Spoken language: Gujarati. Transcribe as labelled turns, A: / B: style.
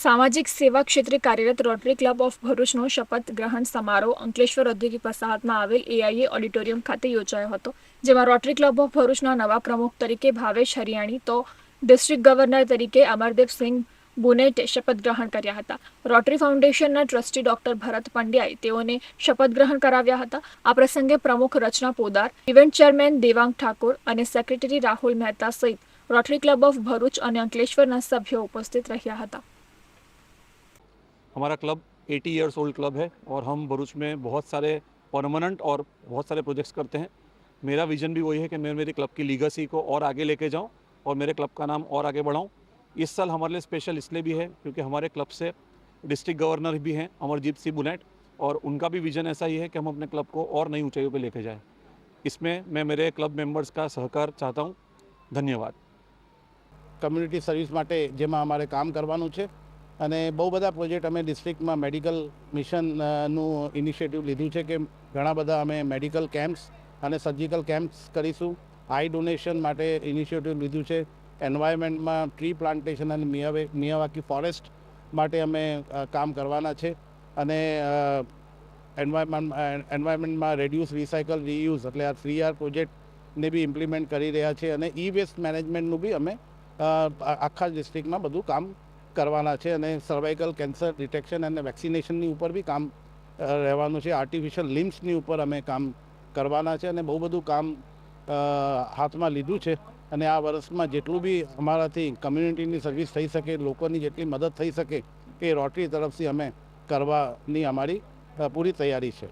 A: સામાજિક સેવા ક્ષેત્રે કાર્યરત રોટરી ક્લબ ઓફ ભરૂચનો શપથ ગ્રહણ સમારોહ અંકલેશ્વર ઔદ્યોગિક વસાહતમાં આવેલ એઆઈએ ઓડિટોરિયમ ખાતે યોજાયો હતો, જેમાં રોટરી ક્લબ ઓફ ભરૂચના નવા પ્રમુખ તરીકે ભાવેશ હરિયાણી તો ડિસ્ટ્રિક્ટ ગવર્નર તરીકે અમરદીપસિંહ બુનેટે શપથ ગ્રહણ કર્યા હતા. રોટરી ફાઉન્ડેશનના ટ્રસ્ટી ડોક્ટર ભરત પંડ્યાએ તેઓને શપથ ગ્રહણ કરાવ્યા હતા. આ પ્રસંગે પ્રમુખ રચના પોદાર, ઇવેન્ટ ચેરમેન દેવાંગ ઠાકોર અને સેક્રેટરી રાહુલ મહેતા સહિત રોટરી ક્લબ ઓફ ભરૂચ અને અંકલેશ્વરના સભ્યો ઉપસ્થિત રહ્યા હતા.
B: हमारा क्लब 80 इयर्स ओल्ड क्लब है और हम भरूच में बहुत सारे परमानेंट और बहुत सारे प्रोजेक्ट्स करते हैं मेरा विजन भी वही है कि मैं मेरी क्लब की लीगसी को और आगे लेके जाऊं और मेरे क्लब का नाम और आगे बढ़ाऊं इस साल हमारे लिए स्पेशल इसलिए भी है क्योंकि हमारे क्लब से डिस्ट्रिक्ट गवर्नर भी हैं अमरजीत सिंह बुनेट और उनका भी विजन ऐसा ही है कि हम अपने क्लब को और नई ऊंचाइयों पर लेके जाएं इसमें मैं मेरे क्लब मेंबर्स का सहकार चाहता हूं धन्यवाद
C: કમ્યુનિટી સર્વિસ માટે જેમાં અમારે કામ કરવાનું છે અને બહુ બધા પ્રોજેક્ટ અમે ડિસ્ટ્રિક્ટમાં મેડિકલ મિશનનું ઇનિશિયેટિવ લીધું છે કે ઘણા બધા અમે મેડિકલ કેમ્પ્સ અને સર્જિકલ કેમ્પ્સ કરીશું. આઈ ડોનેશન માટે ઇનિશિયેટિવ લીધું છે. એન્વાયરમેન્ટમાં ટ્રી પ્લાન્ટેશન અને મિયાવે, મિયાવાકી ફોરેસ્ટ માટે અમે કામ કરવાના છે. અને એન્વાયરમેન્ટ એન્વાયરમેન્ટમાં રેડ્યુસ રિસાયકલ રીયુઝ એટલે આ થ્રી આર પ્રોજેક્ટને બી ઇમ્પ્લિમેન્ટ કરી રહ્યા છે. અને ઈ વેસ્ટ મેનેજમેન્ટનું બી અમે આખા ડિસ્ટ્રિક્ટમાં બધું કામ કરવાના છે અને સર્વાઇકલ કેન્સર ડિટેક્શન અને વેક્સિનેશનની ઉપર બી કામ રહેવાનું છે. આર્ટિફિશિયલ લિમ્સની ઉપર અમે કામ કરવાના છે અને બહુ બધું કામ હાથમાં લીધું છે. અને આ વર્ષમાં જેટલું બી અમારાથી કમ્યુનિટીની સર્વિસ થઈ શકે, લોકોની જેટલી મદદ થઈ શકે, એ રોટરી તરફથી અમે કરવાની અમારી પૂરી તૈયારી છે.